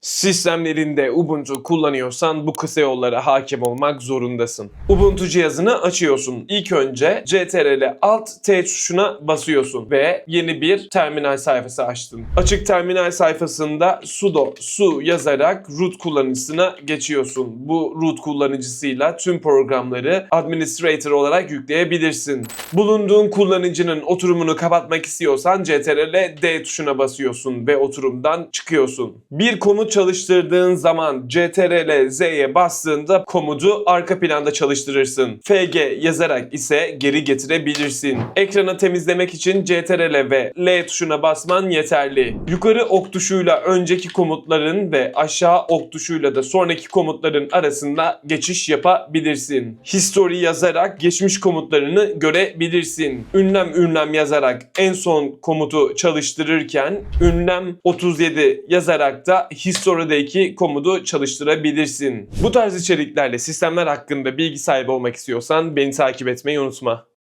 Sistemlerinde Ubuntu kullanıyorsan bu kısa yollara hakim olmak zorundasın. Ubuntu cihazını açıyorsun. İlk önce CTRL Alt T tuşuna basıyorsun ve yeni bir terminal sayfası açtın. Açık terminal sayfasında sudo su yazarak root kullanıcısına geçiyorsun. Bu root kullanıcısıyla tüm programları administrator olarak yükleyebilirsin. Bulunduğun kullanıcının oturumunu kapatmak istiyorsan CTRL D tuşuna basıyorsun ve oturumdan çıkıyorsun. Bir komut çalıştırdığın zaman CTRL Z'ye bastığında komutu arka planda çalıştırırsın. FG yazarak ise geri getirebilirsin. Ekranı temizlemek için CTRL ve L tuşuna basman yeterli. Yukarı ok tuşuyla önceki komutların ve aşağı ok tuşuyla da sonraki komutların arasında geçiş yapabilirsin. History yazarak geçmiş komutlarını görebilirsin. Ünlem ünlem yazarak en son komutu çalıştırırken ünlem 37 yazarak da history'deki komutu çalıştırabilirsin. Bu tarz içeriklerle sistemler hakkında bilgi sahibi olmak istiyorsan beni takip etmeyi unutma.